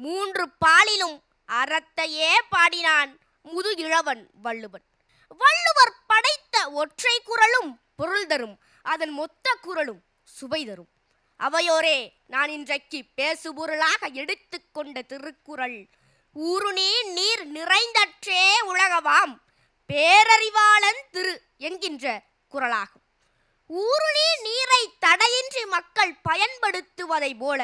மூன்று பாலிலும் அறத்தையே பாடினான் முதுகிழவன் வள்ளுவன். வள்ளுவர் படைத்த ஒற்றை குரலும் பொருள் தரும் அதன் மொத்த குரலும் சுவை தரும். அவையோரே நான் இன்றைக்கு பேசுபொருளாக எடுத்துக்கொண்ட திருக்குறள் ஊருணி நீர் நிறைந்தற்றே உலகவாம் பேரறிவாளன் திரு என்கின்ற குரலாகும் ஊருணி நீரை தடையின்றி மக்கள் பயன்படுத்துவதை போல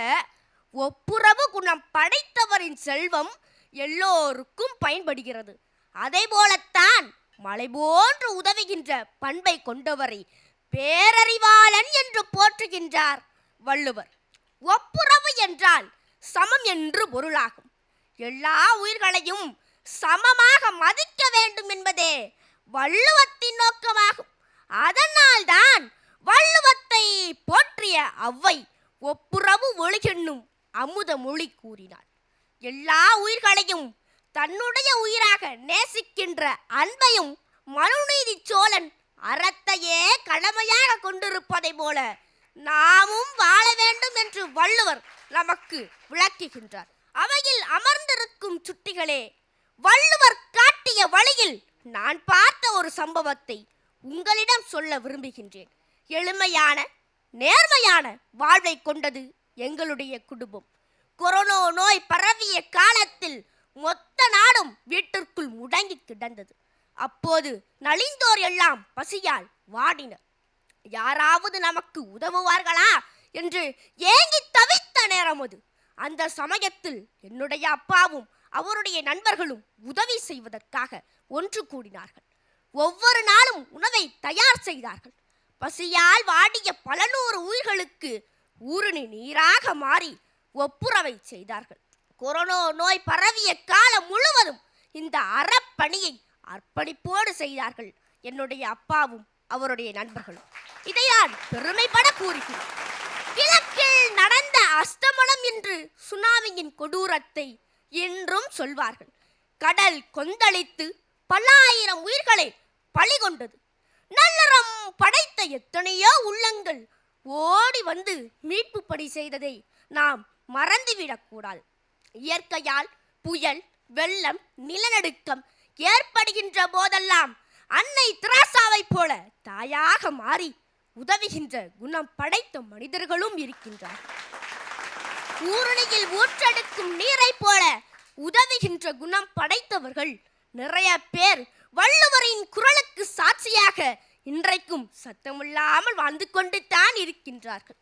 ஒப்புரவு குணம் படைத்தவரின் செல்வம் எல்லோருக்கும் பயன்படுகிறது. அதே போலத்தான் மலை போன்று உதவுகின்ற பண்பை கொண்டவரை பேரறிவாளன் என்று போற்றுகின்றார் வள்ளுவர். ஒப்புரவு என்றால் சமம் என்று பொருளாகும். எல்லா உயிர்களையும் சமமாக மதிக்க வேண்டும் என்பதே வள்ளுவத்தின் நோக்கமாகும். அதனால்தான் வள்ளுவத்தை போற்றிய அவ்வை ஒப்புரவு ஒழுகென்னும் அமுத மொழி கூறினார் எல்லா உயிர்களையும் தன்னுடைய உயிராக நேசிக்கின்ற அன்பையும் மனுநீதி சோழன் அறத்தையே கடமையாக கொண்டிருப்பதை போல நாமும் வாழ வேண்டும் என்று வள்ளுவர் நமக்கு விளக்குகின்றார். அவையில் அமர்ந்திருக்கும் சுட்டிகளே வள்ளுவர் காட்டிய வழியில் நான் பார்த்த ஒரு சம்பவத்தை உங்களிடம் சொல்ல விரும்புகின்றேன். எளிமையான நேர்மையான வாழ்வை கொண்டது எங்களுடைய குடும்பம். கொரோனா நோய் பரவிய காலத்தில் மொத்த நாடும் வீட்டிற்குள் முடங்கி கிடந்தது. அப்போது நலிந்தோர் எல்லாம் பசியால் வாடினர். யாராவது நமக்கு உதவுவார்களா என்று ஏங்கி தவித்த நேரம் அது. அந்த சமயத்தில் என்னுடைய அப்பாவும் அவருடைய நண்பர்களும் உதவி செய்வதற்காக ஒன்று கூடினார்கள். ஒவ்வொரு நாளும் உணவை தயார் செய்தார்கள். பசியால் வாடிய பல நூறு உயிர் ஊருணி நீராக மாறி ஒப்புரவை செய்தார்கள். கொரோனா நோய் பரவிய காலம் முழுவதும் இந்த அறப்பணியை அர்ப்பணிப்போடு செய்தார்கள் என்னுடைய அப்பாவும் அவருடைய நண்பர்களும். இதை நான் பெருமைப்பட கூறுகிறேன். கிழக்கில் நடந்த அஸ்தமனம் என்று சுனாமியின் கொடூரத்தை என்றும் சொல்வார்கள். கடல் கொந்தளித்து பல்லாயிரம் உயிர்களை பழிகொண்டது நல்லறம் படைத்த எத்தனையோ உள்ளங்கள் ஓடி வந்து மீட்பு பணி செய்ததை நாம் மறந்துவிடக்கூடாது இயற்கையால் புயல் வெள்ளம் நிலநடுக்கம் ஏற்படுகின்ற போதெல்லாம் அன்னை திராசாவைப் போல தாயாக மாறி உதவுகின்ற குணம் படைத்த மனிதர்களும் இருக்கின்றார் ஊரணியில் ஊற்றெடுக்கும் நீரைப் போல உதவுகின்ற குணம் படைத்தவர்கள் நிறைய பேர் வள்ளுவரின் குரல் இன்றைக்கும் சத்தமில்லாமல் வாழ்ந்து கொண்டு தான் இருக்கின்றார்கள்.